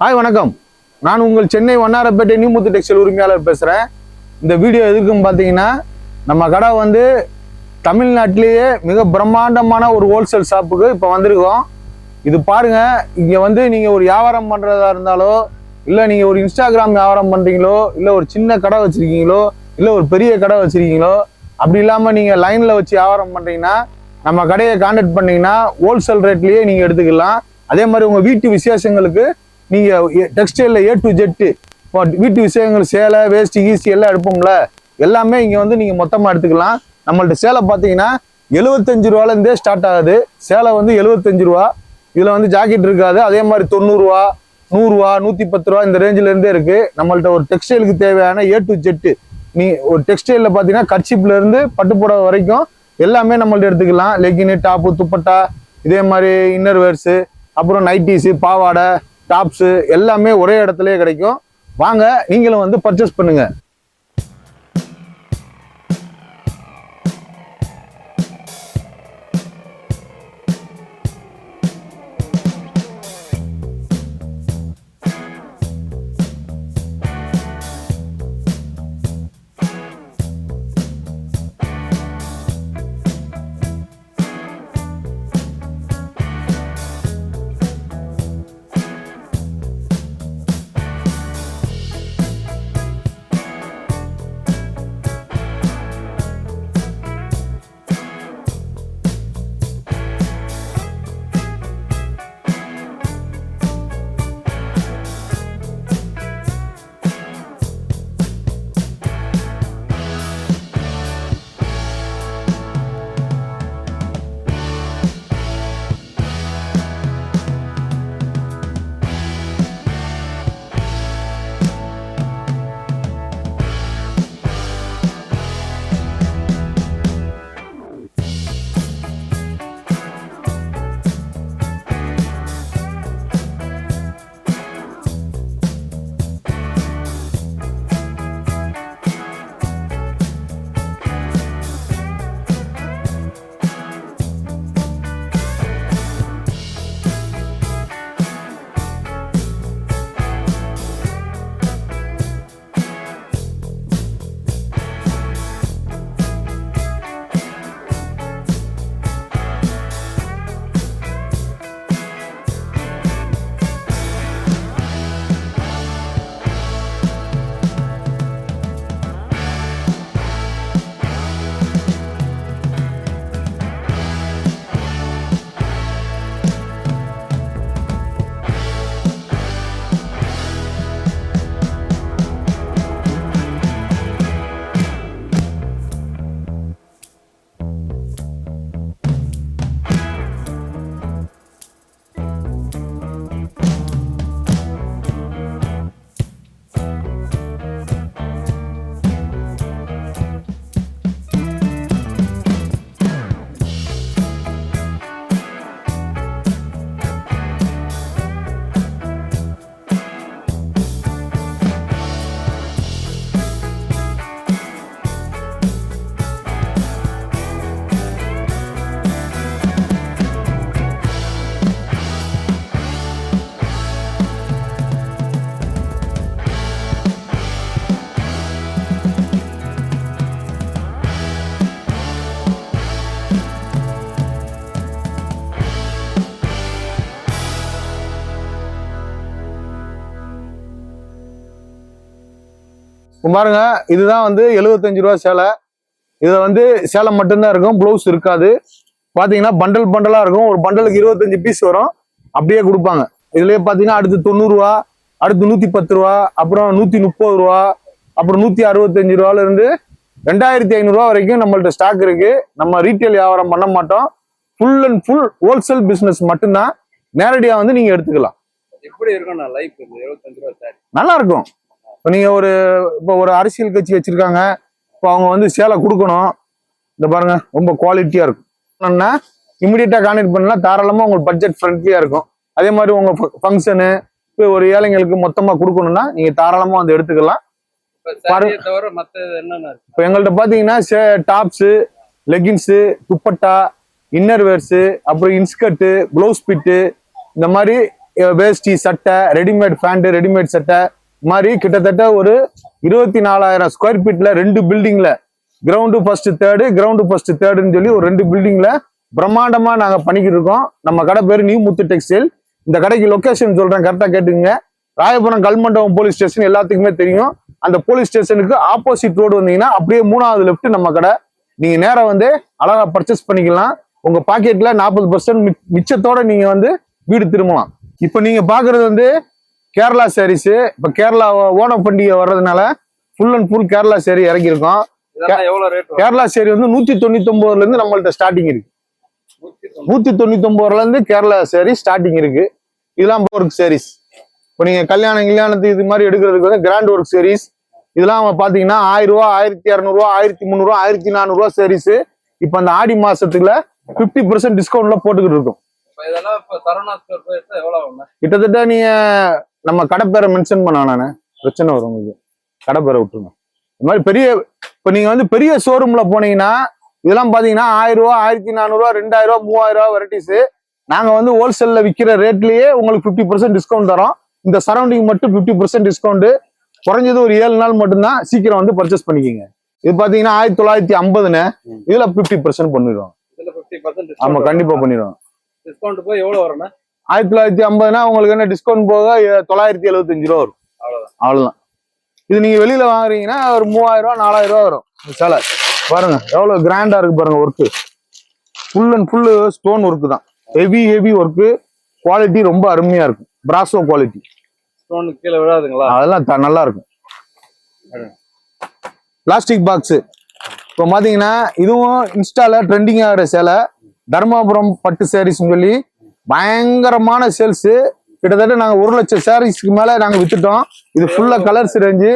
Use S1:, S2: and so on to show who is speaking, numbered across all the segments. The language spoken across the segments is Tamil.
S1: ஹாய் வணக்கம். நான் உங்கள் சென்னை வண்ணாரப்பேட்டை நியூமுத்து டெக்ஸ்டைல் உரிமையாளர் பேசுகிறேன் இந்த வீடியோ எதுக்குன்னு பார்த்தீங்கன்னா நம்ம கடை வந்து தமிழ்நாட்டிலேயே மிக பிரம்மாண்டமான ஒரு ஹோல்சேல் ஷாப்புக்கு இப்போ வந்திருக்கோம். இது பாருங்க இங்கே வந்து நீங்கள் ஒரு வியாபாரம் பண்ணுறதா இருந்தாலோ இல்லை நீங்கள் ஒரு இன்ஸ்டாகிராம் வியாபாரம் பண்ணுறீங்களோ இல்லை ஒரு சின்ன கடை வச்சுருக்கீங்களோ இல்லை ஒரு பெரிய கடை வச்சுருக்கீங்களோ அப்படி இல்லாமல் நீங்கள் லைனில் வச்சு வியாபாரம் பண்ணுறீங்கன்னா நம்ம கடையை கான்டாக்ட் பண்ணிங்கன்னா ஹோல்சேல் ரேட்லேயே நீங்கள் எடுத்துக்கலாம். அதே மாதிரி உங்கள் வீட்டு விசேஷங்களுக்கு நீங்கள் டெக்ஸ்டைலில் ஏ டு ஜெட்டு வீட்டு விஷயங்கள் சேலை வேஸ்ட் ஈஸ்டி எல்லாம் எடுப்போம்ல எல்லாமே இங்கே வந்து நீங்கள் மொத்தமாக எடுத்துக்கலாம். நம்மள்ட்ட சேலை பார்த்தீங்கன்னா எழுபத்தஞ்சு ரூபாலேருந்தே ஸ்டார்ட் ஆகுது. சேலை வந்து எழுபத்தஞ்சு ரூபா. இதில் வந்து ஜாக்கெட் இருக்காது. அதே மாதிரி தொண்ணூறுரூவா நூறுரூவா நூற்றி பத்து ரூபா இந்த ரேஞ்சிலேருந்தே இருக்குது நம்மள்ட்ட ஒரு டெக்ஸ்டைலுக்கு தேவையான ஏ டு ஜெட்டு நீ ஒரு டெக்ஸ்டைலில் பார்த்தீங்கன்னா கர்ச்சிப்ல பட்டுப்புடவை வரைக்கும் எல்லாமே நம்மள்ட்ட எடுத்துக்கலாம். லெக்கின்னு டாப்பு துப்பட்டா இதே மாதிரி இன்னர் வேர்ஸு அப்புறம் நைட்டிஸு பாவாடை டாப்ஸு எல்லாமே ஒரே இடத்துலயே கிடைக்கும். வாங்க நீங்களும் வந்து பர்ச்சேஸ் பண்ணுங்கள் பாருங்க இதுதான் வந்து எழுபத்தஞ்சு ரூபா சேலை. இதுல வந்து சேலை மட்டும்தான் இருக்கும் ப்ளவுஸ் இருக்காது. பாத்தீங்கன்னா பண்டல் பண்டலா இருக்கும். ஒரு பண்டலுக்கு இருபத்தஞ்சு பீஸ் வரும். அப்படியே கொடுப்பாங்க. இதுலயே பாத்தீங்கன்னா அடுத்து தொண்ணூறுரூவா அடுத்து நூத்தி பத்து ரூபா அப்புறம் நூத்தி முப்பது ரூபா அப்புறம் நூத்தி அறுபத்தஞ்சு ரூபால இருந்து ரெண்டாயிரத்தி ஐநூறுரூவா வரைக்கும் நம்மள்ட்ட ஸ்டாக் இருக்கு. நம்ம ரீட்டைல் வியாபாரம் பண்ண மாட்டோம். Full and full wholesale business மட்டும்தான். நேரடியா வந்து நீங்க எடுத்துக்கலாம்.
S2: எப்படி இருக்கும்
S1: நல்லா இருக்கும். இப்போ நீங்க ஒரு இப்போ ஒரு அரசியல் கட்சி வச்சிருக்காங்க. இப்போ அவங்க வந்து சேலை கொடுக்கணும். இந்த பாருங்க ரொம்ப குவாலிட்டியா இருக்கும். என்னன்னா இமிடியட்டா கான்டெக்ட் பண்ணலாம் தாராளமா உங்களுக்கு பட்ஜெட் ஃப்ரெண்ட்லியா இருக்கும். அதே மாதிரி உங்க ஃபங்க்ஷனு இப்போ ஒரு ஏழைங்களுக்கு மொத்தமா கொடுக்கணும்னா நீங்க தாராளமா வந்து எடுத்துக்கலாம்.
S2: இப்ப
S1: எங்கள்கிட்ட பார்த்தீங்கன்னா tops leggings dupatta inner wears அப்புறம் இன்ஸ்கர்ட்டு ப்ளவுஸ் பிட்டு இந்த மாதிரி வேஷ்டி சட்டை ரெடிமேட் பேண்ட் ரெடிமேட் சட்டை மாதிரி கிட்டத்தட்ட ஒரு இருபத்தி நாலாயிரம் ஸ்கொயர் ஃபீட்ல ரெண்டு பில்டிங்ல ground first third ground first தேர்டுன்னு சொல்லி ஒரு ரெண்டு பில்டிங்ல பிரம்மாண்டமா நாங்க பண்ணிக்கிட்டு இருக்கோம். நம்ம கடை பேர் நியூ முத்து டெக்ஸ்டைல் இந்த கடைக்கு லொக்கேஷன் சொல்றேன் கரெக்டா கேட்டுங்க ராயபுரம் கல்மண்டபம் போலீஸ் ஸ்டேஷன் எல்லாத்துக்குமே தெரியும். அந்த போலீஸ் ஸ்டேஷனுக்கு ஆப்போசிட் ரோடு வந்தீங்கன்னா அப்படியே மூணாவது லெஃப்ட் நம்ம கடை. நீங்க நேரம் வந்து அழகா பர்ச்சேஸ் பண்ணிக்கலாம். உங்க பாக்கெட்ல நாற்பது பர்சன்ட் மிச்சத்தோட நீங்க வந்து வீடு திரும்பலாம். இப்போ நீங்க பாக்குறது வந்து கேரளா சாரீஸ் இப்போ கேரளா ஓணம் பண்டிகை வர்றதுனால ஃபுல் அண்ட் ஃபுல் கேரளா சேரி
S2: வரும்?
S1: கேரளா சேரி வந்து நூத்தி தொண்ணூத்தி ஒன்பதுல இருந்து நம்மள்ட்ட ஸ்டார்டிங் இருக்கு.
S2: நூத்தி
S1: தொண்ணூத்தி ஒன்பதுல இருந்து கேரளா சேரி ஸ்டார்டிங் இருக்கு. இதெல்லாம் ஒர்க் சாரீஸ் இப்போ நீங்க கல்யாணம் கல்யாணத்துக்கு இது மாதிரி எடுக்கிறதுக்கு வந்து கிராண்ட் ஒர்க் சாரீஸ் இதெல்லாம் பாத்தீங்கன்னா ஆயிரம் ரூபா ஆயிரத்தி இரநூறுவா ஆயிரத்தி முந்நூறுவா ஆயிரத்தி நானூறுவா சாரீஸ் இப்போ அந்த ஆடி மாசத்துக்குள்ள பிப்டி பர்சன்ட் டிஸ்கவுண்ட்ல போட்டுக்கிட்டு இருக்கோம். கிட்டத்தட்ட நீங்க நம்ம கடை பேரை மென்ஷன் பண்ண நானே? பிரச்சனை வரும் உங்களுக்கு. கடை பேரை விட்டுருங்க. இந்த மாதிரி பெரிய இப்போ நீங்க வந்து பெரிய ஷோரூம்ல போனீங்கன்னா இதெல்லாம் பாத்தீங்கன்னா ஆயிரம் ரூபா ஆயிரத்தி நானூறுவா ரெண்டாயிரம் ரூபா மூவாயிரம் ரூபா வெரைட்டிஸ் நாங்க வந்து ஹோல்சேல்ல விற்கிற ரேட்லயே உங்களுக்கு ஃபிஃப்டி பர்சன்ட் டிஸ்கவுண்ட் தரோம். இந்த சரௌண்டிங் மட்டும் ஃபிஃப்டி பர்சன்ட் டிஸ்கவுண்ட் குறைஞ்சது ஒரு ஏழு நாள் மட்டும்தான் சீக்கிரம் வந்து பர்ச்சேஸ் பண்ணிக்கிங்க. இது பாத்தீங்கன்னா ஆயிரத்தி தொள்ளாயிரத்தி ஐம்பதுன்னு. இதுல ஃபிஃப்டி பர்சன்ட் பண்ணிடுவோம்.
S2: இதுல பிப்டி பர்சன்ட்
S1: ஆமா கண்டிப்பா பண்ணிடுவோம்.
S2: டிஸ்கவுண்ட் போய் எவ்வளவு வரும்னா
S1: ஆயிரத்தி தொள்ளாயிரத்தி ஐம்பதுனா உங்களுக்கு என்ன டிஸ்கவுண்ட் போக தொள்ளாயிரத்தி எழுபத்தஞ்சு ரூபா வரும்.
S2: அவ்வளவுதான்.
S1: இது நீங்க வெளியில வாங்குறீங்கன்னா ஒரு மூவாயிரம் ரூபா நாலாயிரம் ரூபா வரும். சேலை. பாருங்க எவ்வளவு கிராண்டா இருக்கு பாருங்க work full and full stone work தான். ஹெவி ஹெவி ஒர்க்கு குவாலிட்டி ரொம்ப அருமையா இருக்கும் பிராசோ குவாலிட்டி
S2: ஸ்டோன் கீழே விழாதுங்களா?
S1: அதெல்லாம் த- நல்லா இருக்கும். பிளாஸ்டிக் பாக்ஸ் இப்போ பாத்தீங்கன்னா இதுவும் இன்ஸ்டால ட்ரெண்டிங் ஆகிற சேலை. தர்மாபுரம் பட்டு சாரீஸ்னு சொல்லி பயங்கரமான சேல்ஸ் கிட்டத்தட்ட நாங்க ஒரு லட்சம் சாரீஸ்க்கு மேல நாங்க வித்துட்டோம். இது ஃபுல்லா கலர்ஸ் ரேஞ்சு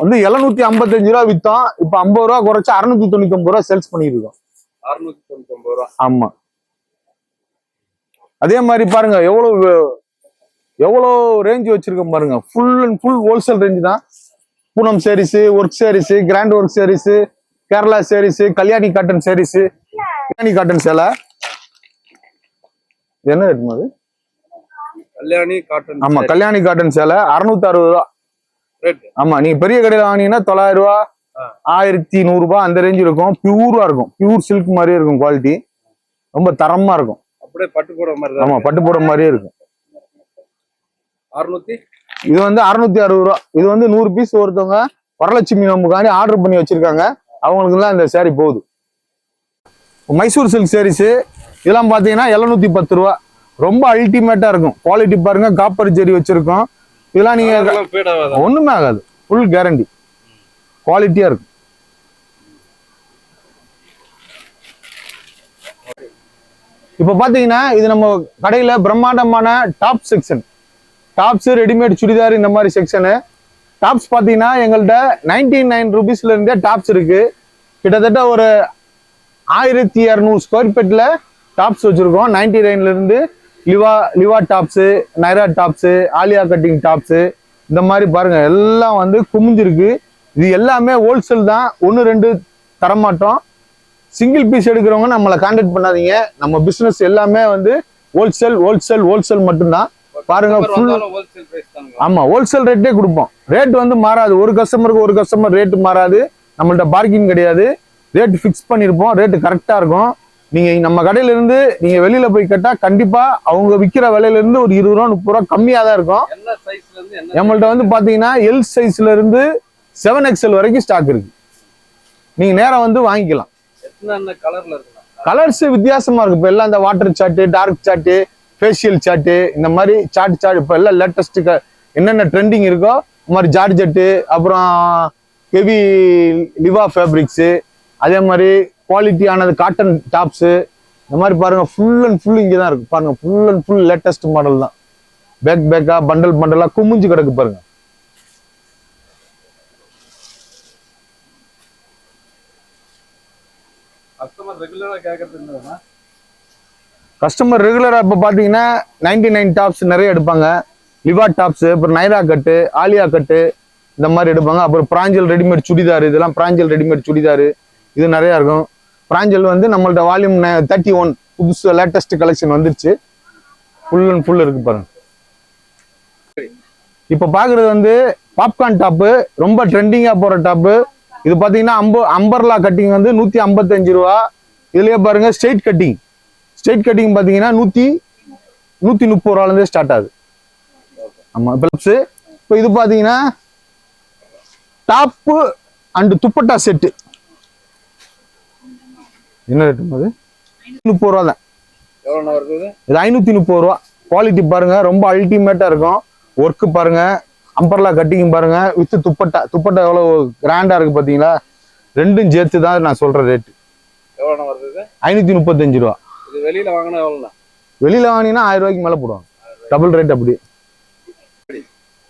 S1: வந்து எழுநூத்தி ஐம்பத்தஞ்சு ரூபா வித்தோம். இப்போ ஐம்பது ரூபா குறைச்சு அறுநூத்தி தொண்ணூத்தி ஒன்பது ரூபா சேல்ஸ் பண்ணிட்டு இருக்கோம்.
S2: அறுநூத்தி தொண்ணூத்தி ஒன்பது ரூபா.
S1: ஆமா. அதே மாதிரி பாருங்க எவ்வளவு எவ்வளோ ரேஞ்ச் வச்சிருக்கோம் பாருங்க. Full and full wholesale range தான். Poonam sarees work sarees grand work sarees Kerala sarees Kalyani cotton sarees Kalyani cotton சேலை. என்ன ரேட் அது?
S2: கல்யாணி காட்டன்
S1: ஆமா கல்யாணி காட்டன் சேலை அறுநூத்தி அறுபது ரூபா. ஆமா நீங்க பெரிய கடையில வாங்கினீங்கன்னா தொள்ளாயிரம் ரூபா. ஆயிரத்தி நூறு ரூபாய் அந்த ரேஞ்ச் இருக்கும். பியூரா இருக்கும். பியூர் சில்க் மாதிரியே இருக்கும் குவாலிட்டி ரொம்ப தரமா இருக்கும்.
S2: அப்படியே பட்டு போடுற மாதிரி
S1: ஆமா பட்டு போட மாதிரியே இருக்கும்.
S2: அறுநூத்தி?
S1: இது வந்து அறுநூத்தி அறுபது ரூபா. இது வந்து நூறு பீஸ் ஒருத்தவங்க வரலட்சுமி நோம்புக்காண்டி ஆர்டர் பண்ணி வச்சிருக்காங்க. அவங்களுக்குலாம் இந்த saree போகுது மைசூர் சில்க் சாரீஸ் இதெல்லாம் பார்த்தீங்கன்னா எழுநூத்தி பத்து ரூபா. ரொம்ப அல்டிமேட்டா இருக்கும். குவாலிட்டி பாருங்க காப்பர் ஜெரி வச்சிருக்கோம். இதெல்லாம் நீங்க ஒண்ணுமே ஆகாது. ஃபுல் கேரண்டி குவாலிட்டியா இருக்கும். இப்போ பாத்தீங்கன்னா இது நம்ம கடையில பிரம்மாண்டமான top section tops readymade churidar இந்த மாதிரி செக்ஷனு டாப்ஸ் பாத்தீங்கன்னா எங்கள்கிட்ட நைன்டி நைன் ருபீஸ்ல இருந்தே டாப்ஸ் இருக்கு. கிட்டத்தட்ட ஒரு ஆயிரத்தி இரநூறு ஸ்கொயர் ஃபீட்ல டாப்ஸ் வச்சிருக்கோம். நைன்டி நைன்ல இருந்து Liva Liva tops Naira tops Alia cutting tops இந்த மாதிரி பாருங்க. எல்லாம் வந்து குமிஞ்சிருக்கு. இது எல்லாமே ஹோல்சேல் தான். ஒன்று ரெண்டு தரமாட்டோம். சிங்கிள் பீஸ் எடுக்கிறவங்க நம்மளை கான்டாக்ட் பண்ணாதீங்க. நம்ம பிசினஸ் எல்லாமே வந்து ஹோல்சேல் ஹோல்சேல் ஹோல்சேல் மட்டும்தான். பாருங்க ஃபுல்
S2: ஹோல்சேல்
S1: ஆமா ரேட்டே கொடுப்போம். ரேட் வந்து மாறாது. ஒரு கஸ்டமருக்கு ஒரு கஸ்டமர் ரேட் மாறாது. நம்மள்ட்ட பார்க்கிங் கிடையாது. ரேட் ஃபிக்ஸ் பண்ணியிருப்போம் ரேட்டு கரெக்டா இருக்கும். நீங்க நம்ம கடையில இருந்து நீங்க வெளியில போய் கேட்டா கண்டிப்பா அவங்க விற்கிற விலையில இருந்து ஒரு இருபது ரூபா முப்பது ரூபா கம்மியா தான் இருக்கும். நம்மள்ட்ட வந்து பாத்தீங்கன்னா எல் சைஸ்ல இருந்து செவன் எக்ஸ்எல் வரைக்கும் ஸ்டாக் இருக்கு. நீங்க நேரா வந்து வாங்கிக்கலாம். கலர்ஸ் வித்தியாசமா இருக்கு. இப்போ எல்லாம் இந்த வாட்டர் சாட்டு டார்க் சாட்டு ஃபேஷியல் சாட்டு இந்த மாதிரி சாட் சாட் இப்போ எல்லாம் லேட்டஸ்ட் என்னென்ன ட்ரெண்டிங் இருக்கோ இந்த மாதிரி ஜார்ஜெட்டு அப்புறம் ஹெவி லிவா ஃபேப்ரிக்ஸு அதே மாதிரி குவாலிட்டியானது காட்டன் டாப்ஸு இந்த மாதிரி பாருங்க ஃபுல் அண்ட் ஃபுல் இங்கே தான் இருக்கு. பாருங்க full and full latest model தான். பேக் பேக்கா பண்டல் பண்டலா குமிஞ்சு கிடக்கு பாருங்க.
S2: கஸ்டமர் ரெகுலரா கேட்கறது என்னதுன்னா
S1: கஸ்டமர் ரெகுலரா இப்போ பார்த்தீங்கன்னா நைன்டி நைன் டாப்ஸ் நிறைய எடுப்பாங்க. லிவா டாப்ஸ் அப்புறம் நைரா கட்டு ஆலியா கட்டு இந்த மாதிரி எடுப்பாங்க. அப்புறம் பிராஞ்சல் ரெடிமேட் சுடிதார் இதெல்லாம் பிராஞ்சல் ரெடிமேட் சுடிதார் இது நிறைய இருக்கும். பிராஞ்சல் வந்து நம்மள்ட்ட வால்யூம் தேர்ட்டி ஒன் புதுசு லேட்டஸ்ட் கலெக்ஷன் வந்துருச்சு. ஃபுல் அண்ட் ஃபுல் இருக்கு பாருங்க. இப்போ பார்க்குறது வந்து பாப்கார்ன் டாப்பு ரொம்ப ட்ரெண்டிங்காக போகிற டாப்பு இது பார்த்தீங்கன்னா அம்ப அம்பர்லா கட்டிங் வந்து நூற்றி ஐம்பத்தஞ்சு ரூபா. இதுலயே பாருங்க ஸ்ட்ரெயிட் கட்டிங் ஸ்ட்ரெயிட் கட்டிங் பார்த்தீங்கன்னா நூற்றி நூற்றி முப்பது ரூபாலேருந்தே ஸ்டார்ட் ஆகுது. ஆமாம் பிளப்ஸு இப்போ இது பார்த்தீங்கன்னா டாப்பு அண்டு துப்பட்டா செட்டு என்ன ரேட்டு அது? முப்பது ரூபா தான்.
S2: இது?
S1: ஐநூற்றி முப்பது ரூபா. குவாலிட்டி பாருங்க ரொம்ப அல்டிமேட்டாக இருக்கும். ஒர்க்கு பாருங்க அம்பர்லா கட்டிங் பாருங்க வித் துப்பட்டா துப்பட்டா எவ்வளோ கிராண்டாக இருக்கு பார்த்தீங்களா ரெண்டும் சேர்த்து தான் நான் சொல்கிற ரேட்டு? ஐநூற்றி முப்பத்தஞ்சு ரூபா.
S2: வெளியில வாங்கினா
S1: வெளியில் வாங்கினீங்கன்னா ஆயிரம் ரூபாய்க்கு மேலே போடுவாங்க. டபுள் ரேட் அப்படி.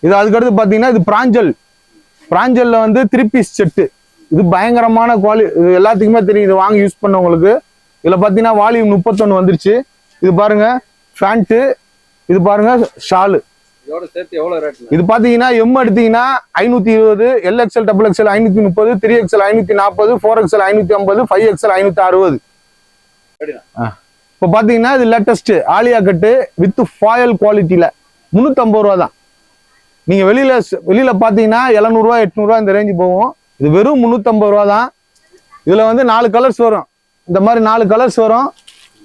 S1: இது அதுக்கடுத்து பார்த்தீங்கன்னா இது பிராஞ்சல். பிராஞ்சல்ல வந்து த்ரீ பீஸ் செட்டு இது பயங்கரமான குவாலி இது எல்லாத்துக்குமே தெரியும். இது வாங்கி யூஸ் பண்ணவங்களுக்கு. இதில் பார்த்தீங்கன்னா வால்யூம் முப்பத்தொன்று வந்துருச்சு. இது பாருங்க ஃபேண்ட்டு இது பாருங்க ஷாலு இது பார்த்தீங்கன்னா எம் எடுத்தீங்கன்னா ஐநூற்றி இருபது எல்எக்ஸ்எல் டபுள் எக்ஸ்எல் ஐநூற்றி முப்பது த்ரீ எக்ஸ்எல் ஐநூற்றி நாற்பது ஃபோர் எக்ஸ்எல் ஐநூற்றி ஐம்பது ஃபைவ் எக்ஸ்எல் ஐநூற்றி அறுபது. இப்போ பார்த்தீங்கன்னா இது latest Alia cut with foil குவாலிட்டியில் முந்நூற்றம்பது ரூபா தான் நீங்கள் வெளியில் வெளியில் பார்த்தீங்கன்னா எழுநூறுவா எட்நூறுவா இந்த ரேஞ்சு போகும். இது வெறும் முந்நூற்றம்பது ரூபா தான். இதில் வந்து நாலு கலர்ஸ் வரும். இந்த மாதிரி நாலு கலர்ஸ் வரும்.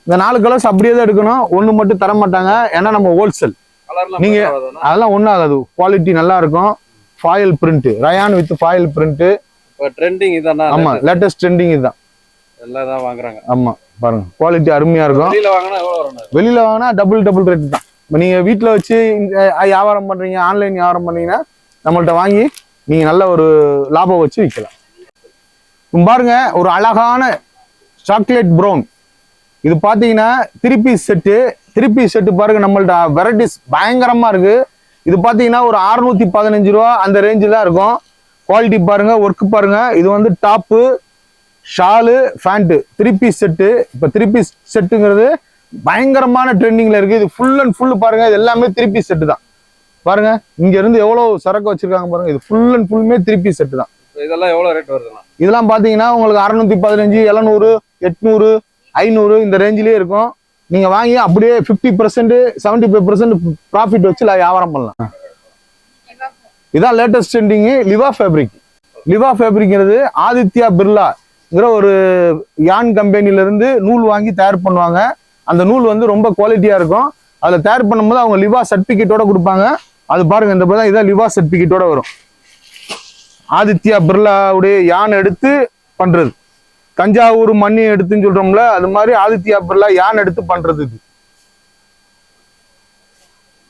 S1: இந்த நாலு கலர்ஸ் அப்படியே தான் எடுக்கணும். ஒன்று மட்டும் தர மாட்டாங்க. ஏன்னா நம்ம ஹோல்சேல்
S2: கலர்லாம்
S1: நீங்க-
S2: பெருசா வருதுண்ணா?
S1: அதெல்லாம் ஒன்றும் ஆகாது. குவாலிட்டி நல்லா இருக்கும். Foil print rayon with foil print
S2: இப்போ ட்ரெண்டிங் இதாண்ணா
S1: ஆமா லேட்டஸ்ட் ட்ரெண்டிங் இதுதான்.
S2: எல்லாம் தான் வாங்குறாங்க.
S1: ஆமா பாருங்க. குவாலிட்டி அருமையா இருக்கும்.
S2: வெளியில வாங்கினா
S1: வெளியில வாங்கினா டபுள் டபுள் ரேட் தான். இப்போ நீங்க வீட்ல வச்சு வியாபாரம் பண்றீங்க? ஆன்லைன் வியாபாரம் பண்ணீங்கன்னா நம்மள்ட்ட வாங்கி நீங்கள் நல்ல ஒரு லாபம் வச்சு விற்கலாம் பாருங்க ஒரு அழகான சாக்லேட் ப்ரௌன் இது பார்த்தீங்கன்னா three piece set three piece set பாருங்க நம்மள்ட்ட வெரைட்டிஸ் பயங்கரமாக இருக்கு. இது பார்த்தீங்கன்னா ஒரு அறுநூத்தி பதினஞ்சு ரூபா அந்த ரேஞ்சில் தான் இருக்கும். குவாலிட்டி பாருங்க ஒர்க் பாருங்க. இது வந்து top shawl pant three piece set இப்போ த்ரீ பீஸ் செட்டுங்கிறது பயங்கரமான ட்ரெண்டிங்கில் இருக்குது இது ஃபுல் அண்ட் ஃபுல் பாருங்கள் இது எல்லாமே த்ரீ பீஸ் செட்டு தான். பாருங்க இங்க இருந்து எவ்வளவு சரக்கு வச்சிருக்காங்க பாருங்க இது ஃபுல் அண்ட் ஃபுல்லுமே த்ரீ பீஸ் செட்டு தான்
S2: இதெல்லாம் எவ்வளோ ரேட் வருதுண்ணா
S1: இதெல்லாம் பாத்தீங்கன்னா உங்களுக்கு அறுநூத்தி பதினஞ்சு எழுநூறு எட்நூறு ஐநூறு இந்த ரேஞ்சிலே இருக்கும். நீங்க வாங்கி அப்படியே fifty percent seventy five percent profit வச்சு வியாபாரம் பண்ணலாம். இதான் latest trending Liva fabric Liva ஃபேப்ரிக்ங்கிறது Aditya பிர்லாங்கிற ஒரு யான் கம்பெனில இருந்து நூல் வாங்கி தயார் பண்ணுவாங்க. அந்த நூல் வந்து ரொம்ப குவாலிட்டியா இருக்கும். அதுல தயார் பண்ணும்போது அவங்க லிவா சர்டிபிகேட்டோட கொடுப்பாங்க. அது பாருங்க இந்த தான் இதான் லிவா சர்டிபிகேட்டோட வரும். ஆதித்யா பிர்லாவுடைய யானை எடுத்து பண்றது. தஞ்சாவூர் மண்ணி எடுத்துன்னு சொல்றோம்ல அது மாதிரி ஆதித்யா பிர்லா யான் எடுத்து பண்றது இது.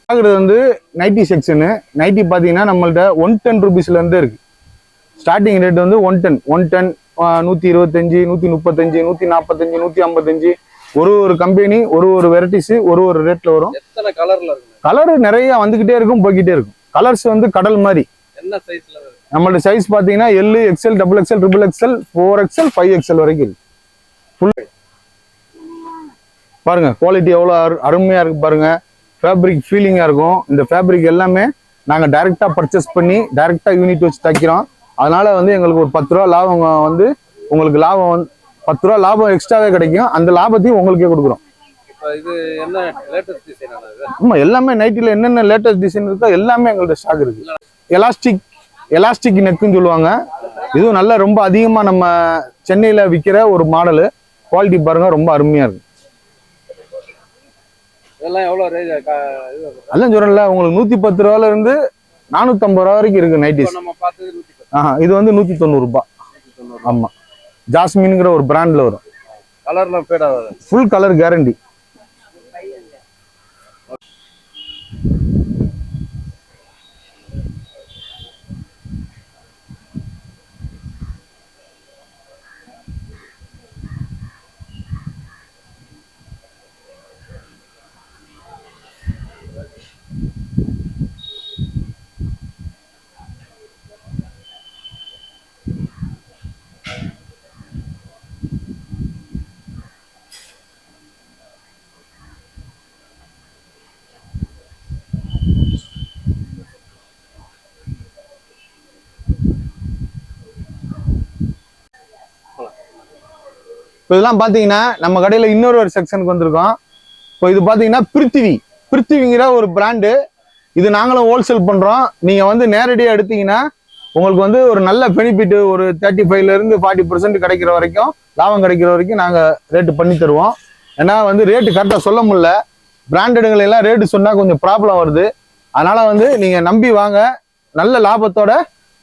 S1: பார்க்குறது வந்து நைட்டி செக்ஷனு. நைட்டி பார்த்தீங்கன்னா நம்மள்ட்ட ஒன் டென் ருபீஸ்லேருந்து இருக்கு. ஸ்டார்டிங் ரேட் வந்து ஒன் டென் ஒன் டென் நூற்றி இருபத்தஞ்சி நூற்றி முப்பத்தஞ்சு நூற்றி நாற்பத்தஞ்சு நூற்றி ஐம்பத்தஞ்சு ஒரு ஒரு கம்பெனி ஒரு ஒரு வெரைட்டிஸ் ஒரு ஒரு ரேட்ல வரும்.
S2: கலர்ல
S1: கலர் நிறைய வந்துகிட்டே இருக்கும் போய்கிட்டே இருக்கும். கலர்ஸ் வந்து கடல் மாதிரி.
S2: என்ன சைஸ்ல
S1: நம்மளோட சைஸ் பார்த்தீங்கன்னா L XL double XL triple XL four XL five XL வரைக்கும் இருக்கு. ஃபுல் பாருங்க குவாலிட்டி எவ்வளோ அரு அருமையாக இருக்கு பாருங்க. ஃபேப்ரிக் ஃபீலிங்காக இருக்கும். இந்த ஃபேப்ரிக் எல்லாமே நாங்கள் டைரெக்டாக பர்ச்சேஸ் பண்ணி டைரெக்டாக யூனிட் வச்சு தைக்கிறோம். அதனால வந்து எங்களுக்கு ஒரு பத்து ரூபா லாபம் வந்து உங்களுக்கு லாபம் வந்து பத்து ரூபா லாபம் எக்ஸ்ட்ராவே கிடைக்கும். அந்த லாபத்தையும் உங்களுக்கே கொடுக்குறோம். ஆமா எல்லாமே நைட்டில் என்னென்ன லேட்டஸ்ட் டிசைன் இருக்கோ எல்லாமே எங்கள்ட்ட ஸ்டாக் இருக்கு. எலாஸ்டிக் எலாஸ்டிக் நெக்குன்னு சொல்லுவாங்க. இதுவும் நல்ல ரொம்ப அதிகமாக நம்ம சென்னையில் விற்கிற ஒரு மாடலு குவாலிட்டி பாருங்க ரொம்ப அருமையாக இருக்கு.
S2: இதெல்லாம் எவ்வளோ?
S1: அதான் சொல்கிறேன்ல உங்களுக்கு நூற்றி பத்து ரூபால இருந்து நானூற்றம்பது ரூபா வரைக்கும் இருக்கு
S2: இப்போ
S1: நைட்டிஸ் ஆஹா இது வந்து நூற்றி தொண்ணூறுபா
S2: தொண்ணூறு
S1: ஆமாம் ஜாஸ்மின்ங்கிற ஒரு பிராண்டில் வரும்.
S2: கலர்லாம் ஃபேட் ஆகாது.
S1: ஃபுல் கலர் கேரண்டி இப்போ இதெல்லாம் பார்த்தீங்கன்னா நம்ம கடையில் இன்னொரு ஒரு செக்ஷனுக்கு வந்திருக்கோம். இப்போ இது பார்த்தீங்கன்னா பிருத்திவி. பிருத்திவிங்கிற ஒரு பிராண்டு இது நாங்களும் ஹோல்சேல் பண்ணுறோம் நீங்கள் வந்து நேரடியாக எடுத்தீங்கன்னா உங்களுக்கு வந்து ஒரு நல்ல பெனிஃபிட் ஒரு தேர்ட்டி ஃபைவ்லேருந்து ஃபார்ட்டி பர்சன்ட் கிடைக்கிற வரைக்கும் லாபம் கிடைக்கிற வரைக்கும் நாங்கள் ரேட்டு பண்ணி தருவோம். ஏன்னா வந்து ரேட்டு கரெக்டாக சொல்ல முடியல. பிராண்டடுகள் எல்லாம் ரேட்டு சொன்னால் கொஞ்சம் ப்ராப்ளம் வருது. அதனால் வந்து நீங்கள் நம்பி வாங்க. நல்ல லாபத்தோட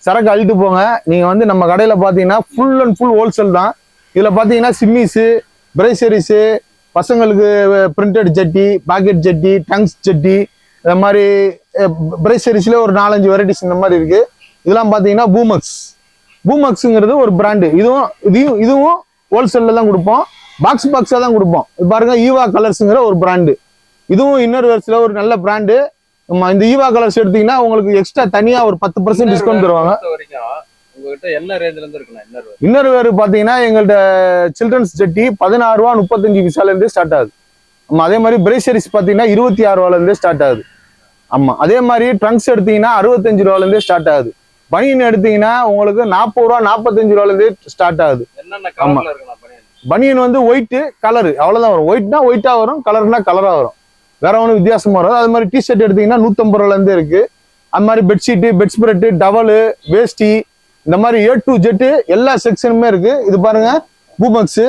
S1: சரக்கு அழுத்து போங்க. நீங்கள் வந்து நம்ம கடையில் பார்த்தீங்கன்னா ஃபுல் அண்ட் ஃபுல் ஹோல்சேல் தான். இதில் பார்த்தீங்கன்னா சிம்மிஸு பிரேசரிஸு பசங்களுக்கு பிரிண்டட் சட்டி பாக்கெட் சட்டி டங்ஸ் சட்டி இந்த மாதிரி பிரேசரிஸ்ல ஒரு நாலஞ்சு வெரைட்டிஸ் இந்த மாதிரி இருக்குது இதெல்லாம் பார்த்தீங்கன்னா பூமக்ஸ். பூமக்ஸுங்கிறது ஒரு பிராண்டு இதுவும் இதையும் இதுவும் ஹோல்சேலில் தான் கொடுப்போம். பாக்ஸ் பாக்ஸாக தான் கொடுப்போம். பாருங்க ஈவா கலர்ஸுங்கிற ஒரு பிராண்டு இதுவும் இன்னர் வேர்ஸ்ல ஒரு நல்ல பிராண்டு நம்ம இந்த ஈவா கலர்ஸ் எடுத்தீங்கன்னா உங்களுக்கு எக்ஸ்ட்ரா தனியாக ஒரு பத்து பர்சன்ட் டிஸ்கவுண்ட் தருவாங்க.
S2: உங்ககிட்ட என்ன ரேஞ்சில இருந்து இருக்குண்ணா இன்னர்
S1: இன்னர் வேறு பார்த்தீங்கன்னா எங்கள்கிட்ட சில்ட்ரன்ஸ் ஜட்டி பதினாறு ரூபா முப்பத்தஞ்சு இருந்தே ஸ்டார்ட் ஆகுது. ஆமா அதே மாதிரி பிரேசரிஸ் பார்த்தீங்கன்னா இருபத்தி ஆறு ரூபால இருந்தே ஸ்டார்ட் ஆகுது. ஆமா அதே மாதிரி ட்ரங்க்ஸ் எடுத்தீங்கன்னா அறுபத்தஞ்சு ரூபால இருந்தே ஸ்டார்ட் ஆகுது. பனியன் எடுத்தீங்கன்னா உங்களுக்கு நாற்பது ரூபா நாற்பத்தஞ்சு ரூபால இருந்தே ஸ்டார்ட் ஆகுது.
S2: இருக்குண்ணா பனியன்?
S1: பனியன் வந்து ஒயிட்டு கலரு அவ்வளவுதான் வரும். ஒயிட்னா ஒயிட்டா வரும் கலர்னா கலரா வரும். வேற ஒன்றும் வித்தியாசமா வரும் அது மாதிரி டிஷர்ட் எடுத்தீங்கன்னா நூத்தம்பது ரூபால இருந்தே இருக்கு. அது மாதிரி பெட்ஷீட்டு பெட் ஸ்ப்ரெட்டு டவலு வேஷ்டி இந்த மாதிரி ஏ டு ஜெட்டு எல்லா செக்ஷனுமே இருக்கு. இது பாருங்க பூமக்ஸ்.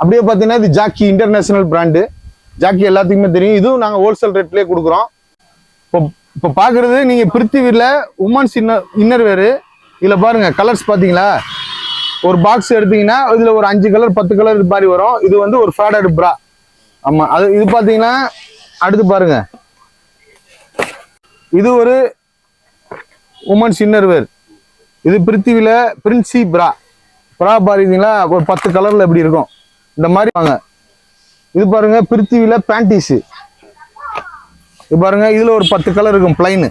S1: அப்படியே பார்த்தீங்கன்னா இது ஜாக்கி இன்டர்நேஷனல் பிராண்டு ஜாக்கி எல்லாத்துக்குமே தெரியும். இதுவும் நாங்கள் ஹோல்சேல் ரேட்லேயே கொடுக்குறோம். இப்போ இப்போ பார்க்குறது நீங்கள் பிருத்திவியில் உமன்ஸ் இன்னர் இன்னர் வேறு இதில் பாருங்க கலர்ஸ் பார்த்தீங்களா? ஒரு பாக்ஸ் எடுத்தீங்கன்னா இதுல ஒரு அஞ்சு கலர் பத்து கலர் இது மாதிரி வரும். இது வந்து ஒரு ஃபேடட் ப்ரா ஆமா அது இது பாத்தீங்கன்னா அடுத்து பாருங்க. இது ஒரு உமன்ஸ் இன்னர் வேர் இது பிருத்திவில பிரின்சி பிரா. பிரா பாத்தீங்களா ஒரு பத்து கலர்ல எப்படி இருக்கும்? இந்த மாதிரி வாங்க. இது பாருங்க பிருத்திவில பேண்டிஸு இது பாருங்க இதுல ஒரு பத்து கலர் இருக்கும் பிளைனு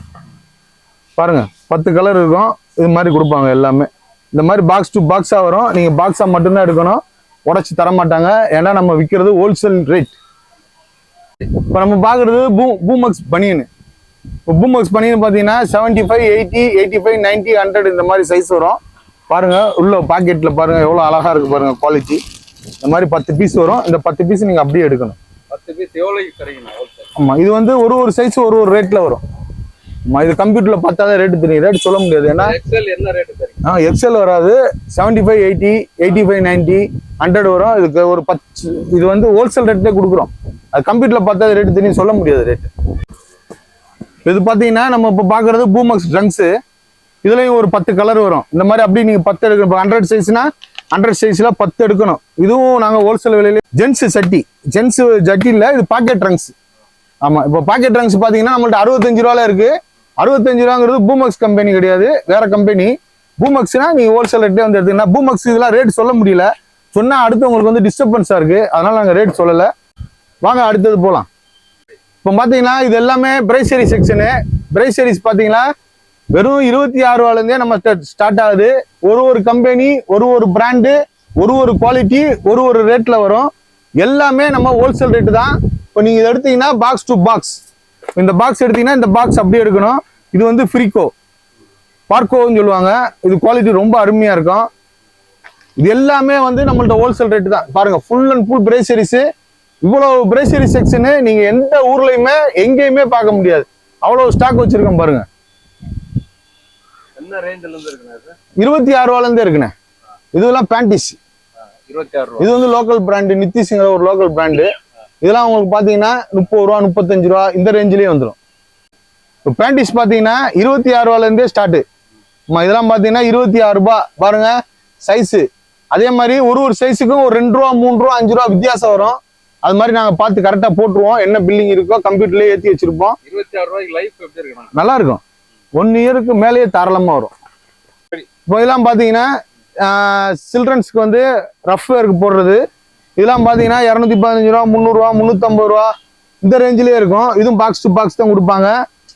S1: பாருங்க பத்து கலர் இருக்கும். இது மாதிரி கொடுப்பாங்க எல்லாமே. இந்த மாதிரி பாக்ஸ் டு பாக்ஸா வரும். நீங்க பாக்ஸா மட்டும்தான் எடுக்கணும். உடச்சி தர மாட்டாங்க. ஏன்னா நம்ம விற்கிறது ஹோல்சேல் ரேட் இப்போ நம்ம பார்க்குறது பூ பூமக்ஸ் பனியனு இப்போ பூமக்ஸ் பனியன் பார்த்தீங்கன்னா seventy five eighty eighty five ninety hundred இந்த மாதிரி சைஸ் வரும். பாருங்க உள்ள பாக்கெட்ல பாருங்க எவ்வளோ அழகா இருக்கு பாருங்க குவாலிட்டி இந்த மாதிரி பத்து பீஸ் வரும். இந்த பத்து பீஸ் நீங்க அப்படியே எடுக்கணும்.
S2: பத்து பீஸ் எவ்வளவு கிடைக்குண்ணா ஹோல்சேல்
S1: ஆமா இது வந்து ஒரு ஒரு சைஸ் ஒரு ஒரு ரேட்ல வரும். ஆமா இது கம்ப்யூட்டர்ல பார்த்தா தான் ரேட் தெரியும். ரேட் சொல்ல முடியாது. ஏன்னா
S2: எக்ஸல் என்ன ரேட்டு தெரியும்?
S1: ஆ எக்ஸல் வராது. Seventy five eighty eighty five ninety hundred வரும். இதுக்கு ஒரு பத்து இது வந்து ஹோல்சேல் ரேட்லேயே கொடுக்குறோம். அது கம்ப்யூட்டரில் பார்த்தா ரேட் தெரியும். சொல்ல முடியாது ரேட் இது பார்த்தீங்கன்னா நம்ம இப்போ பார்க்குறது பூமக்ஸ் ட்ரங்க்ஸு. இதுலேயும் ஒரு பத்து கலர் வரும். இந்த மாதிரி அப்படி நீங்கள் பத்து எடுக்கணும். இப்போ ஹண்ட்ரட் சைஸ்னா ஹண்ட்ரட் சைஸில் பத்து எடுக்கணும். இதுவும் நாங்கள் ஹோல்சேல் விலையில ஜென்ஸு சட்டி. ஜென்ஸு ஜட்டி இல்லை இது பாக்கெட் ட்ரங்க்ஸ் ஆமாம் இப்போ பாக்கெட் ட்ரங்க்ஸ் பார்த்தீங்கன்னா நம்மள்ட்ட அறுபத்தஞ்சு ரூபாவில் இருக்குது அறுபத்தஞ்சு ரூபாங்கிறது பூமக்ஸ் கம்பெனி கிடையாது. வேறு கம்பெனி பூமக்ஸ்னா நீங்கள் ஹோல்சேல் ரேட்டே வந்து எடுத்தீங்கன்னா பூமக்ஸ் இதெல்லாம் ரேட் சொல்ல முடியல. சொன்னால் அடுத்து உங்களுக்கு வந்து டிஸ்டர்பன்ஸாக இருக்குது அதனால் நாங்கள் ரேட் சொல்லலை. வாங்க அடுத்தது போகலாம் இப்போ பார்த்தீங்கன்னா இது எல்லாமே பிரைசரி செக்ஷனு பிரைசரிஸ் பார்த்தீங்கன்னா வெறும் இருபத்தி ஆறு ரூபாலேருந்தே நம்ம ஸ்டார்ட் ஆகுது. ஒரு ஒரு கம்பெனி ஒரு ஒரு பிராண்டு ஒரு ஒரு குவாலிட்டி ஒரு ஒரு ரேட்டில் வரும். எல்லாமே நம்ம ஹோல்சேல் ரேட்டு தான். இப்போ நீங்கள் இதை எடுத்தீங்கன்னா பாக்ஸ் டு பாக்ஸ் இந்த பாக்ஸ் எடுத்தீங்கன்னா இந்த பாக்ஸ் அப்படியே எடுக்கணும். இது வந்து ஃப்ரீகோ பார்க்கோன்னு சொல்லுவாங்க. இது குவாலிட்டி ரொம்ப அருமையாக இருக்கும். இது எல்லாமே வந்து நம்மள்ட்ட ஹோல்சேல் ரேட்டு தான். பாருங்கள் ஃபுல் அண்ட் ஃபுல் பிரேசரிஸ் இவ்வளவு பிரேசரி செக்ஷனு நீங்க எந்த ஊர்லயுமே எங்கேயுமே பார்க்க முடியாது. அவ்வளவு ஸ்டாக் வச்சிருக்கோம் பாருங்க.
S2: இருந்து
S1: இருபத்தி ஆறு ரூபால இருந்தே இருக்குண்ணே. இதெல்லாம் பேண்டிஸ் இது வந்து லோக்கல் பிராண்டு நித்திஷ்ங்கிற ஒரு லோக்கல் பிராண்டு இதெல்லாம் உங்களுக்கு பார்த்தீங்கன்னா முப்பது ரூபா முப்பத்தஞ்சு ரூபா இந்த ரேஞ்சிலேயே வந்துடும் இப்போ பேண்டிஸ் பார்த்தீங்கன்னா இருபத்தி ஆறு ரூபாலேருந்தே ஸ்டார்ட் இதெல்லாம் பார்த்தீங்கன்னா இருபத்தி ஆறு ரூபா. பாருங்க சைஸு அதே மாதிரி ஒரு ஒரு சைஸுக்கும் ஒரு ரெண்டு ரூபா மூணு ரூபா அஞ்சு ரூபா வித்தியாசம் வரும். அது மாதிரி நாங்கள் பார்த்து கரெக்டாக போட்டுருவோம். என்ன பில்லிங் இருக்கோ கம்ப்யூட்டர்லேயே ஏற்றி வச்சிருப்போம்.
S2: இருபத்தி ஆறு ரூபாய்க்கு லைஃப் எப்படி இருக்குண்ணா?
S1: நல்லா இருக்கும் ஒன் இயருக்கு மேலேயே தாராளமாக வரும். இப்போ இதெல்லாம் பார்த்தீங்கன்னா சில்ட்ரன்ஸ்க்கு வந்து ரஃப் வேருக்கு போடுறது. இதெல்லாம் பார்த்தீங்கன்னா இரநூத்தி பதினஞ்சு ரூபா முந்நூறுரூவா முந்நூற்றம்பது ரூபா இந்த ரேஞ்சிலே இருக்கும். இதுவும் பாக்ஸ் டு பாக்ஸ் தான் கொடுப்பாங்க.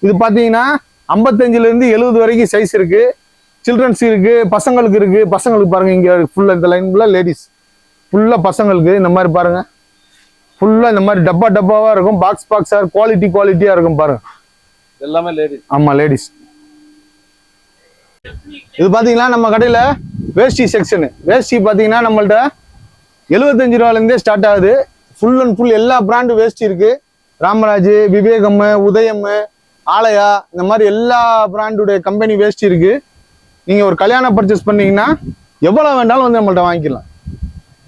S1: இது பார்த்தீங்கன்னா ஐம்பத்தஞ்சிலேருந்து எழுபது வரைக்கும் சைஸ் இருக்கு. சில்ட்ரன்ஸ் இருக்கு பசங்களுக்கு இருக்கு. பசங்களுக்கு பாருங்க இங்கே ஃபுல்லாக இந்த லைன் ஃபுல்லாக லேடிஸ் ஃபுல்லாக பசங்களுக்கு இந்த மாதிரி பாருங்க. ஃபுல்லாக இந்த மாதிரி டப்பா டப்பாவாக இருக்கும். பாக்ஸ் பாக்ஸாக குவாலிட்டி குவாலிட்டியாக இருக்கும் பாருங்க.
S2: எல்லாமே லேடிஸ்
S1: ஆமா லேடிஸ் இது பாத்தீங்கன்னா நம்ம கடையில வேஷ்டி செக்ஷனு வேஷ்டி பாத்தீங்கன்னா நம்மள்ட்ட எழுபத்தஞ்சு ரூபாலேருந்தே ஸ்டார்ட் ஆகுது. ஃபுல் அண்ட் ஃபுல் எல்லா பிராண்டு வேஷ்டி இருக்கு. ராமராஜ் விவேகம் உதயம் ஆலயா இந்த மாதிரி எல்லா பிராண்டுடைய கம்பெனி வேஷ்டி இருக்கு. நீங்க ஒரு கல்யாணம் பர்ச்சேஸ் பண்ணீங்கன்னா எவ்வளவு வேண்டாலும் வந்து நம்மள்ட்ட வாங்கிக்கலாம்.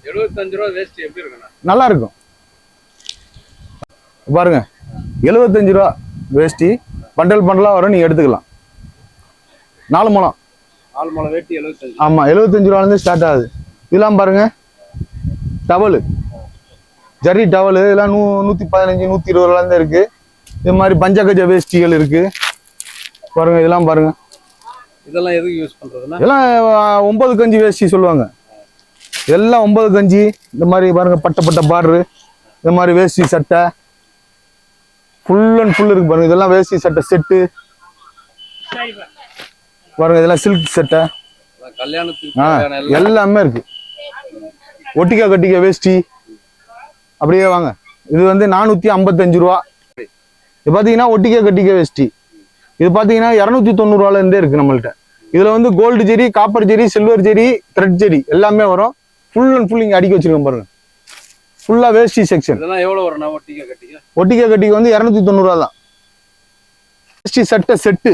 S2: எழுபத்தஞ்சு ரூபா வேஸ்ட் எப்படி இருக்குண்ணா?
S1: நல்லா இருக்கும். பாருங்க. எழுபத்தஞ்சு ரூபா வேஷ்டி. பண்டல் பண்டலா வரும் நீங்க எடுத்துக்கலாம். நாலு முழம்.
S2: நாலு மலை வேட்டி எழுபத்தஞ்சு
S1: ஆமா எழுபத்தஞ்சு ரூபாலேருந்து ஸ்டார்ட் ஆகுது. இதெல்லாம் பாருங்க. டவலு. ஜரி டவலு இதெல்லாம் நூ நூற்றி பதினஞ்சு நூற்றி இருபது ரூபாலேருந்து இருக்கு. இது மாதிரி பஞ்சகஜ வேஷ்டிகள் இருக்கு. பாருங்க இதெல்லாம் பாருங்க.
S2: இதெல்லாம் எதுக்கு யூஸ் பண்றதுன்னா?
S1: இதெல்லாம் ஆஹ், ஒன்பது கஞ்சி வேஷ்டி சொல்லுவாங்க. எல்லாம் ஒன்பது கஞ்சி. இந்த மாதிரி பாருங்க பட்ட பட்ட பார்டரு இந்த மாதிரி வேஷ்டி சட்டை. ஃபுல் அண்ட் ஃபுல் இருக்கு பாருங்க. இதெல்லாம் வேஷ்டி சட்டை செட்டு பாருங்க இதெல்லாம் சில்க் சட்டை.
S2: எல்லாம்
S1: இருக்கு. ஒட்டிக்கா கட்டிக்க வேஷ்டி. அப்படியே வாங்க. இது வந்து நானூத்தி ஐம்பத்தஞ்சு ரூபா. இது பாத்தீங்கன்னா ஒட்டிக்கா கட்டிக்க வேஷ்டி. இது பாத்தீங்கன்னா இரநூத்தி தொண்ணூறுவால இருந்தே இருக்கு நம்மள்ட்ட. இதுல வந்து gold zari copper zari silver zari thread zari எல்லாமே வரும். ஃபுல் அண்ட் ஃபுல் இங்க அடிக்க வச்சிருக்கோம் பாருங்க. ஃபுல்லா வேஷ்டி செக்ஷன்
S2: இதெல்லாம் எவ்வளவு வரும்ண்ணா ஒட்டிக்க கட்டிக்க.
S1: ஒட்டிக்கா கட்டிக்க வந்து இரநூத்தி தொண்ணூறுவா தான். வேஷ்டி சட்டை செட்டு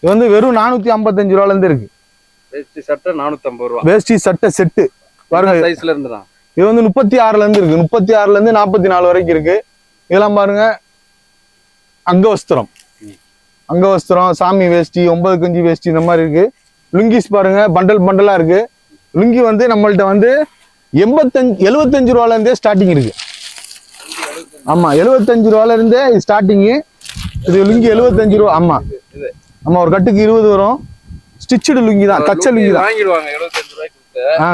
S1: இது வந்து வெறும் நானூத்தி ஐம்பத்தஞ்சு ரூபால இருந்து இருக்கு.
S2: வேஷ்டி சட்டை நானூத்தம்பது ரூபா.
S1: வேஷ்டி சட்டை செட்டு பாருங்க
S2: சைஸ்ல இருந்துண்ணா
S1: இது வந்து முப்பத்தி ஆறுல இருந்து இருக்கு. முப்பத்தி ஆறுல இருந்து நாற்பத்தி நாலு வரைக்கும் இருக்கு. இதெல்லாம் பாருங்க அங்கவஸ்திரம். அங்கவஸ்திரம் சாமி வேஷ்டி ஒன்பது கஞ்சி வேஷ்டி இந்த மாதிரி இருக்கு. லுங்கிஸ் பாருங்க பண்டல் பண்டலா இருக்கு. லுங்கி வந்து நம்மள்ட்ட வந்து எண்பத்தஞ்சு எழுபத்தஞ்சு ரூபால இருந்தே ஸ்டார்டிங் இருக்கு. ஆமா எழுபத்தஞ்சு ரூபால இருந்தே ஸ்டார்டிங்கு இது லுங்கி எழுபத்தஞ்சு ரூபா ஆமா.
S2: இது
S1: ஆமா ஒரு கட்டுக்கு இருபது வரும். ஸ்டிச்சுடு லுங்கி தான் தச்ச லுங்கி தான். ஆ.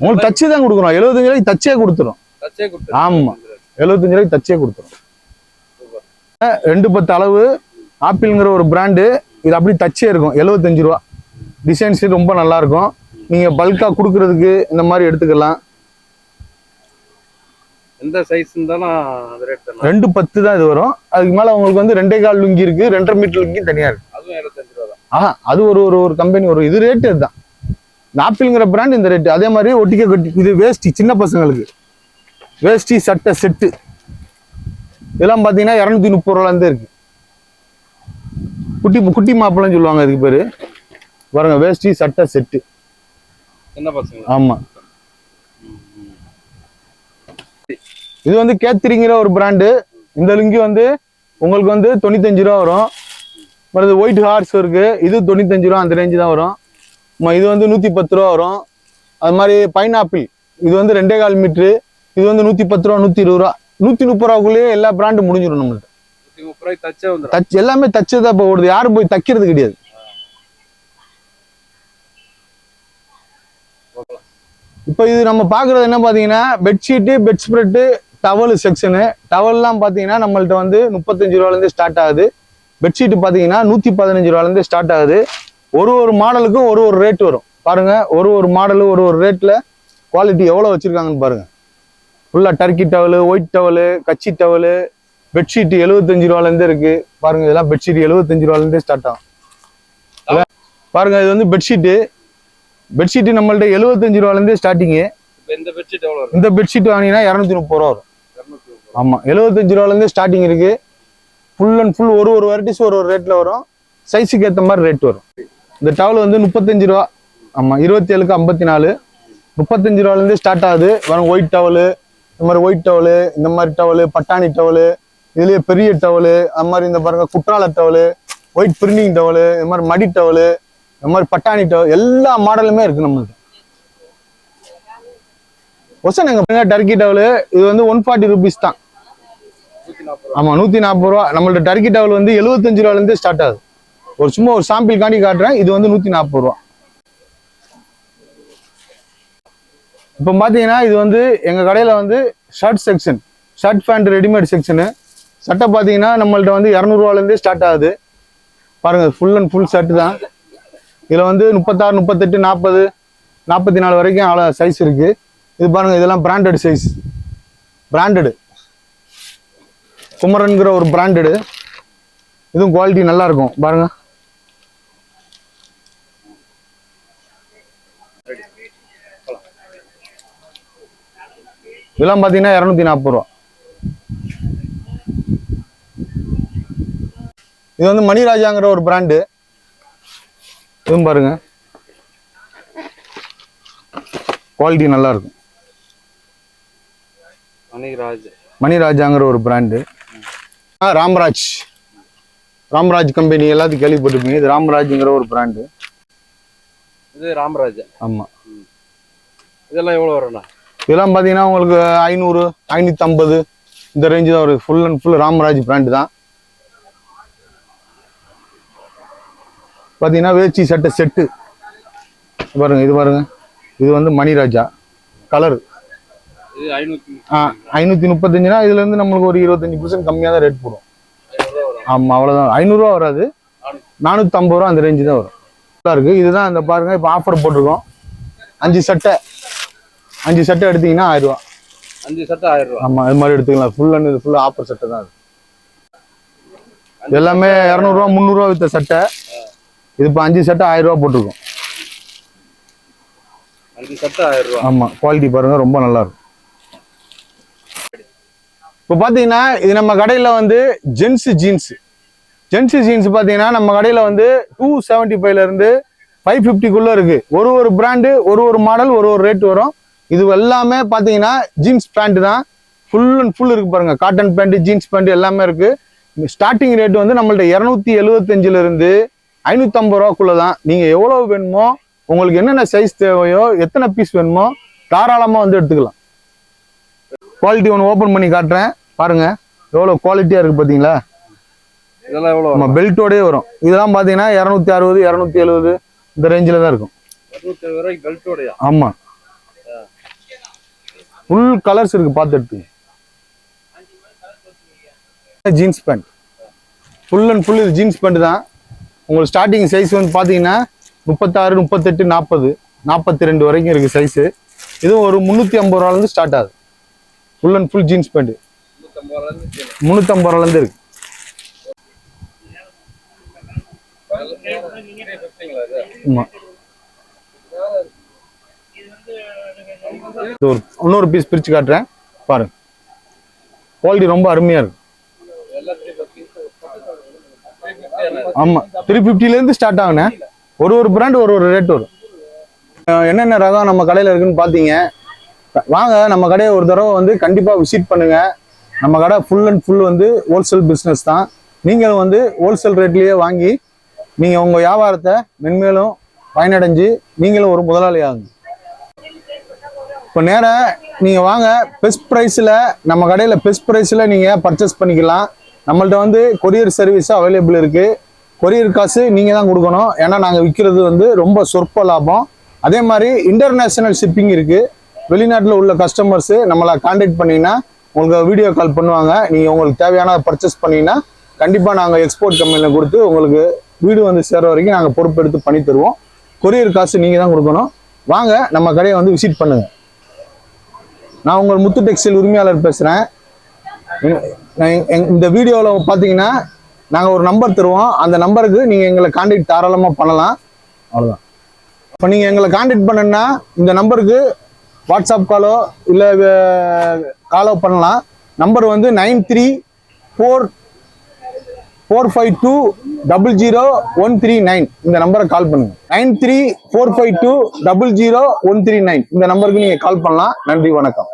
S1: உங்களுக்கு தச்சு தான் கொடுக்குறோம். எழுபத்தஞ்சு ரூபாய்க்கு தச்சே கொடுத்துரும்.
S2: தச்சே கொடுத்து
S1: ஆமா. எழுபத்தஞ்சு ரூபாய்க்கு தச்சே கொடுத்துரும். ரெண்டு பத்து அளவு ஆப்பிள்ங்கிற ஒரு பிராண்டு இது அப்படி தச்சே இருக்கும் எழுபத்தஞ்சு ரூபா. டிசைன்ஸ் ரொம்ப நல்லா இருக்கும். நீங்க பல்கா கொடுக்கறதுக்கு இந்த மாதிரி எடுத்துக்கலாம்.
S2: எந்த சைஸ் இருந்தாலும்
S1: ரெண்டு பத்து தான் இது வரும். அதுக்கு மேல உங்களுக்கு வந்து ரெண்டே கால் லுங்கி இருக்கு ரெண்டரை மீட்டர் லுங்கி தனியா இருக்கு.
S2: அதுவும் எழுபத்தஞ்சு ரூபா
S1: ஆஹா அது ஒரு ஒரு ஒரு கம்பெனி வரும் இது ரேட்டு இதுதான். இந்த ஆப்பிள்ங்கிற பிராண்ட் இந்த ரேட்டு அதே மாதிரி ஒட்டிக்க கட்டி இது வேஷ்டி சின்ன பசங்களுக்கு. வேஷ்டி சட்டை செட்டு இதெல்லாம் பார்த்தீங்கன்னா இரநூத்தி முப்பது ரூபாலேருந்தே இருக்கு. குட்டி குட்டி மாப்பிள்ளைன்னு சொல்லுவாங்க இதுக்கு பேரு. பாருங்க வேஷ்டி சட்டை செட்டு
S2: சின்ன பசங்க?
S1: ஆமா. இது வந்து கேத்திரிங்கிற ஒரு பிராண்டு இந்த லுங்கி வந்து உங்களுக்கு வந்து தொண்ணூத்தஞ்சு ரூபா வரும். மறுது ஒயிட் ஹார்ஸ் இருக்கு. இது தொண்ணூத்தஞ்சு ரூபா அந்த ரேஞ்சு தான் வரும். இது வந்து நூத்தி பத்து ரூபா வரும். அது மாதிரி பைனாப்பிள் இது வந்து ரெண்டே கால் மீட்ரு இது வந்து நூத்தி பத்து ரூபா. நூத்தி இருபது ரூபா நூத்தி முப்பது ரூபாக்குள்ளேயே எல்லா பிராண்டும் முடிஞ்சிடும் நம்மள்ட்ட
S2: தச்சு
S1: எல்லாமே தச்சு தான் இப்போ ஓடுது. யாரும் போய் தைக்கிறது கிடையாது. இப்போ இது நம்ம பார்க்குறது என்ன பார்த்தீங்கன்னா bedsheet bed spread towel section டவல்லாம் பார்த்தீங்கன்னா நம்மள்ட்ட வந்து முப்பத்தஞ்சு ரூபாலேருந்து ஸ்டார்ட் ஆகுது. பெட்ஷீட்டு பார்த்தீங்கன்னா நூற்றி பதினஞ்சு ரூபாலேருந்து ஸ்டார்ட் ஆகுது. ஒரு ஒரு மாடலுக்கும் ஒரு ஒரு ரேட் வரும். பாருங்கள் ஒரு ஒரு மாடலு ஒரு ஒரு ரேட்டில் குவாலிட்டி எவ்வளோ வச்சுருக்காங்கன்னு பாருங்கள் ஃபுல்லாக டர்க்கி டவலு ஒயிட் டவலு கச்சி டவலு பெட்ஷீட்டு எழுபத்தஞ்சு ரூபாலேருந்து இருக்கு. பாருங்கள் இதெல்லாம் பெட்ஷீட் எழுபத்தஞ்சு ரூபாலேருந்தே ஸ்டார்ட் ஆகும். பாருங்கள் இது வந்து பெட்ஷீட்டு பெட்ஷீட் நம்மள்ட்ட எழுபத்தஞ்சு ரூபாலேருந்தே ஸ்டார்டிங்கு
S2: இந்த பெட்ஷீட்
S1: வாங்கினீங்கன்னா இரநூத்தி முப்பது ரூபா வரும். ஆமாம் எழுபத்தஞ்சு ரூபாலேருந்து ஸ்டார்டிங் இருக்கு. ஃபுல் அண்ட் ஃபுல் ஒரு ஒரு வெரைட்டிஸ் ஒரு ஒரு ரேட்டில் வரும். சைஸுக்கு ஏற்ற மாதிரி ரேட் வரும். இந்த டவல் வந்து முப்பத்தஞ்சு ரூபா. ஆமாம் இருபத்தி ஏழுக்கு ஐம்பத்தி நாலு முப்பத்தஞ்சு ரூபாலேருந்து ஸ்டார்ட் ஆகுது. வரும் ஒயிட் டவலு இந்த மாதிரி ஒயிட் டவலு இந்த மாதிரி டவலு பட்டாணி டவலு இதுலேயே பெரிய டவலு அது மாதிரி இந்த பாருங்க குற்றால டவலு ஒயிட் பிரிண்டிங் டவலு இந்த மாதிரி மடி டவலு இந்த மாதிரி பட்டாணி எல்லா மாடலுமே இருக்கு நம்மளுக்கு. ஒசன் எங்க டர்க்கி டவலு இது வந்து ஒன் ஃபார்ட்டி ருபீஸ் தான்.
S2: நூற்றி நாற்பது ரூபா
S1: ஆமா நூத்தி நாற்பது ரூபா. நம்மள்ட்ட டர்க்கி டவல் வந்து எழுபத்தஞ்சு ரூபால இருந்தே ஸ்டார்ட் ஆகுது. ஒரு சும்மா ஒரு சாம்பிள் காண்டி காட்டுறேன். இது வந்து நூத்தி நாற்பது ரூபா. இப்போ பாத்தீங்கன்னா இது வந்து எங்க கடையில வந்து shirt section shirt pant readymade section சட்டை பாத்தீங்கன்னா நம்மள்ட்ட வந்து இரநூறுவாலேருந்தே ஸ்டார்ட் ஆகுது. பாருங்க ஃபுல் அண்ட் ஃபுல் ஷர்ட் தான். இதுல வந்து முப்பத்தாறு முப்பத்தெட்டு நாற்பது நாற்பத்தி நாலு வரைக்கும் சைஸ் இருக்கு. இது பாருங்க இதெல்லாம் பிராண்டட் சைஸ் பிராண்டடு குமரன்கிற ஒரு பிராண்டடு இதுவும் குவாலிட்டி நல்லா இருக்கும். பாருங்க. இதெல்லாம் பார்த்தீங்கன்னா இரநூத்தி நாற்பது ரூபா. இது வந்து மணிராஜாங்கிற ஒரு பிராண்டு இதுவும் பாருங்க. குவாலிட்டி நல்லா இருக்கும்
S2: மணிராஜ்.
S1: மணிராஜாங்கிற ஒரு பிராண்டு ஆ ராம்ராஜ். ராம்ராஜ் கம்பெனி எல்லாத்தையும் கேள்விப்பட்டிருப்பீங்க. இது ராம்ராஜ்ங்கிற ஒரு பிராண்டு
S2: இது ராமராஜ்.
S1: ஆமாம்
S2: இதெல்லாம் எவ்வளோ வரும்ண்ணா
S1: இதெல்லாம் பார்த்தீங்கன்னா உங்களுக்கு ஐநூறு ஐநூற்றம்பது இந்த ரேஞ்சு தான் வருது full and full Ramraj brand தான். பார்த்தீங்கன்னா வேச்சி சட்டை செட்டு பாருங்க இது பாருங்க. இது வந்து மணிராஜா. கலர்
S2: இது ஐநூற்றி
S1: முப்பத்தஞ்சுனா இதுலேருந்து நம்மளுக்கு ஒரு இருபத்தஞ்சி பர்சன்ட் கம்மியாக தான் ரேட் போடும். ஆமாம் அவ்வளோதான் ஐநூறுரூவா வராது. நானூற்றம்பது ரூபா அந்த ரேஞ்சு தான் வரும். நல்லா இருக்குது இதுதான் இந்த பாருங்க இப்போ ஆஃபர் போட்டிருக்கோம். அஞ்சு சட்டை. அஞ்சு சட்டை எடுத்தீங்கன்னா ஆயிரம் ரூபா.
S2: அஞ்சு சட்டை ஆயிரம் ரூபா.
S1: ஆமாம் அது மாதிரி எடுத்துக்கலாம். ஃபுல் அண்ட் இது ஃபுல்லாக ஆஃபர் சட்டை தான் அது. எல்லாமே இரநூறுவா முந்நூறுரூவா வித்த சட்டை. இது இப்போ அஞ்சு சட்டை ஆயிரம் ரூபா போட்டிருக்கோம்.
S2: அஞ்சு சட்டை ஆயிரம் ரூபா.
S1: ஆமாம் குவாலிட்டி பாருங்க ரொம்ப நல்லா இருக்கும். இப்போ பார்த்தீங்கன்னா இது நம்ம கடையில் வந்து ஜென்ஸ் ஜீன்ஸ் ஜென்ஸ் ஜீன்ஸ் பார்த்தீங்கன்னா நம்ம கடையில் வந்து டூ செவன்ட்டி ஃபைவ்லேருந்து ஃபைவ் ஃபிஃப்டிக்குள்ளே இருக்குது ஒரு ஒரு பிராண்டு ஒரு ஒரு மாடல் ஒரு ஒரு ரேட் வரும். இது எல்லாமே பார்த்தீங்கன்னா ஜீன்ஸ் பேண்ட் தான். ஃபுல் அண்ட் ஃபுல் இருக்கு பாருங்க. காட்டன் பேண்ட் ஜீன்ஸ் பேண்ட் எல்லாமே இருக்கு. ஸ்டார்டிங் ரேட் வந்து நம்மள்ட்ட இரநூத்தி எழுபத்தஞ்சில இருந்து ஐநூற்றம்பது ரூபாக்குள்ள தான் நீங்கள் எவ்வளோ வேணுமோ உங்களுக்கு என்னென்ன சைஸ் தேவையோ எத்தனை பீஸ் வேணுமோ தாராளமாக வந்து எடுத்துக்கலாம். குவாலிட்டி ஒன்று ஓப்பன் பண்ணி காட்டுறேன். பாருங்க எவ்வளோ குவாலிட்டியாக இருக்குது பார்த்தீங்களா
S2: இதெல்லாம் எவ்வளோ
S1: நம்ம பெல்ட்டோடயே வரும். இதெல்லாம் பார்த்தீங்கன்னா இரநூத்தி அறுபது இரநூத்தி எழுபது இந்த ரேஞ்சில் தான் இருக்கும். ஆமாம் ஃபுல் கலர்ஸ் இருக்கு பார்த்து எடுத்துங்க jeans pant full and full இது ஜீன்ஸ் பேண்ட் தான். உங்களுக்கு ஸ்டார்டிங் சைஸ் வந்து பார்த்தீங்கன்னா முப்பத்தாறு முப்பத்தெட்டு நாற்பது நாற்பத்தி ரெண்டு வரைக்கும் இருக்குது சைஸு இதுவும் ஒரு முந்நூற்றி ஐம்பது ரூபாலேருந்து ஸ்டார்ட் ஆகுது. Full and full jeans pant முந்நூற்றம்பது ரூபாலேருந்து இருக்கு. ஒரு இன்னொரு பீஸ் பிரித்து காட்டுறேன். பாருங்க. குவாலிட்டி ரொம்ப அருமையாக இருக்கு. ஆமாம் த்ரீ ஃபிஃப்டிலேருந்து ஸ்டார்ட் ஆகுண்ணே ஒரு ஒரு பிராண்ட் ஒரு ஒரு ரேட் வரும். என்னென்ன ரகம் நம்ம கடையில் இருக்குன்னு பார்த்தீங்க வாங்க நம்ம கடையை ஒரு தடவை வந்து கண்டிப்பாக விசிட் பண்ணுங்க. நம்ம கடை ஃபுல் அண்ட் ஃபுல் வந்து ஹோல்சேல் பிஸ்னஸ் தான். நீங்களும் வந்து ஹோல்சேல் ரேட்லேயே வாங்கி நீங்கள் உங்கள் வியாபாரத்தை மென்மேலும் பயனடைஞ்சு நீங்களும் ஒரு முதலாளி ஆகுங்க. இப்போ நேராக நீங்கள் வாங்க பெஸ்ட் ப்ரைஸில் நம்ம கடையில் பெஸ்ட் ப்ரைஸில் நீங்கள் பர்ச்சேஸ் பண்ணிக்கலாம். நம்மள்ட்ட வந்து கொரியர் சர்வீஸ் அவைலபிள் இருக்குது கொரியர் காசு நீங்கள் தான் கொடுக்கணும். ஏன்னா நாங்கள் விற்கிறது வந்து ரொம்ப சொற்ப லாபம். அதே மாதிரி இன்டர்நேஷ்னல் ஷிப்பிங் இருக்குது வெளிநாட்டில் உள்ள கஸ்டமர்ஸு நம்மளை காண்டாக்ட் பண்ணிங்கன்னா உங்களுக்கு வீடியோ கால் பண்ணுவாங்க. நீங்கள் உங்களுக்கு தேவையான பர்ச்சேஸ் பண்ணீங்கன்னா கண்டிப்பாக நாங்கள் எக்ஸ்போர்ட் கம்பெனியில் கொடுத்து உங்களுக்கு வீடு வந்து சேர்ற வரைக்கும் நாங்கள் பொறுப்பெடுத்து பண்ணி தருவோம். கொரியர் காசு நீங்கள் தான் கொடுக்கணும். வாங்க நம்ம கடையை வந்து விசிட் பண்ணுங்கள் நான் உங்கள் முத்து டெக்ஸ்டைல் உரிமையாளர் பேசுகிறேன் இந்த வீடியோவில் பார்த்தீங்கன்னா நாங்கள் ஒரு நம்பர் தருவோம். அந்த நம்பருக்கு நீங்கள் எங்களை காண்டாக்ட் தாராளமாக பண்ணலாம். அவ்வளோதான் இப்போ நீங்கள் எங்களை காண்டாக்ட் பண்ணுன்னா இந்த நம்பருக்கு வாட்ஸ்அப் காலோ இல்லை காலோ பண்ணலாம். நம்பர் வந்து nine three four four five two double zero one three nine இந்த நம்பரை கால் பண்ணுங்க. Nine three four five two double zero one three nine இந்த நம்பருக்கு நீங்கள் கால் பண்ணலாம். நன்றி வணக்கம்.